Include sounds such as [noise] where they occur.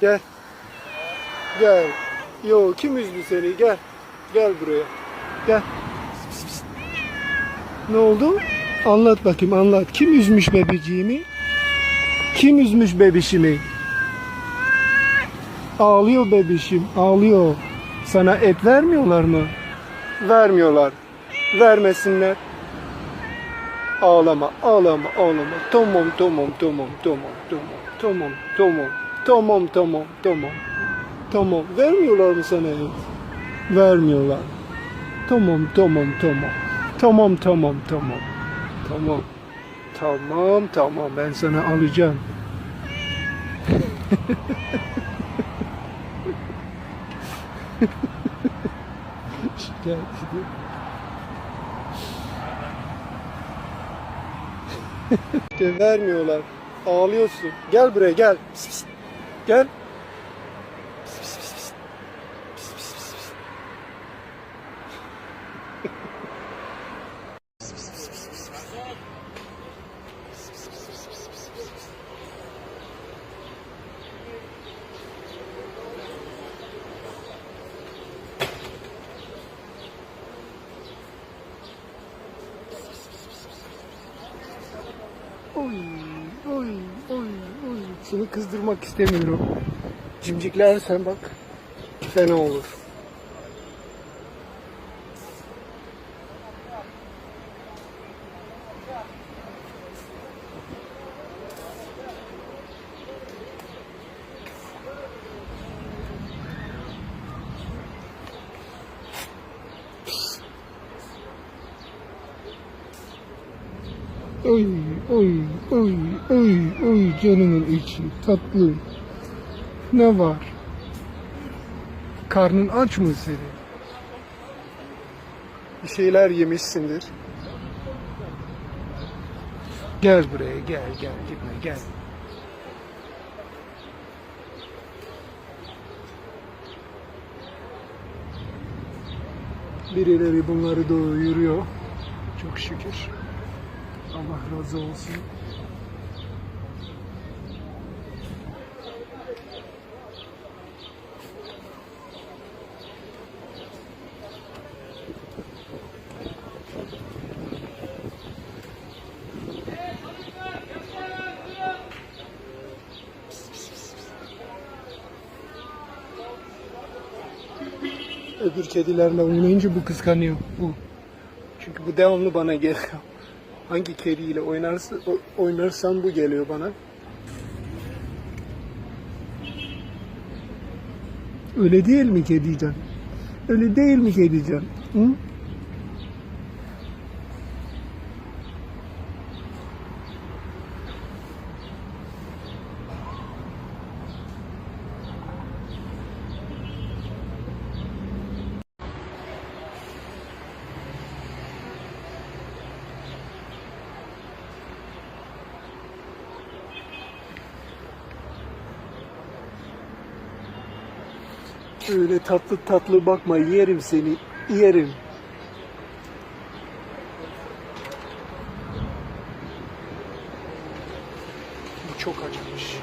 Gel. Gel. Yo kim üzdü seni? Gel. Gel buraya. Gel. Pis, pis, pis. Ne oldu? Anlat bakayım anlat. Kim üzmüş bebeciğimi? Kim üzmüş bebişimi? Ağlıyor bebişim, ağlıyor. Sana et vermiyorlar mı? Vermiyorlar. Vermesinler. Ağlama, ağlama, ağlama. Tamam, tamam, tamam, tamam, tamam, tamam, tamam, tamam, tamam, tamam. Tamam, vermiyorlar mı sana et? Vermiyorlar. Tamam, tamam, tamam. Tamam, tamam, tamam. Tamam. Tamam, tamam. Ben sana alacağım. [laughs] Gel. [laughs] İşte vermiyorlar. Ağlıyorsun. Gel buraya gel. Pis, pis. Good. Seni kızdırmak istemiyorum. Cimciklersen bak fena olur. Oy, oy, oy, oy, oy canımın içi tatlı. Ne var? Karnın aç mı senin? Bir şeyler yemişsindir. Gel buraya gel gel gitme gel. Birileri bunları doyuruyor. Çok şükür. Allah razı olsun. Öbür kedilerle oynayınca bu kıskanıyor. Bu. Çünkü bu devamlı bana geliyor. Hangi kediyle oynarsa, oynarsam bu geliyor bana. Öyle değil mi kedican? Öyle değil mi kedican? Hı? Öyle tatlı tatlı bakma yerim seni yerim. Bu çok acımış.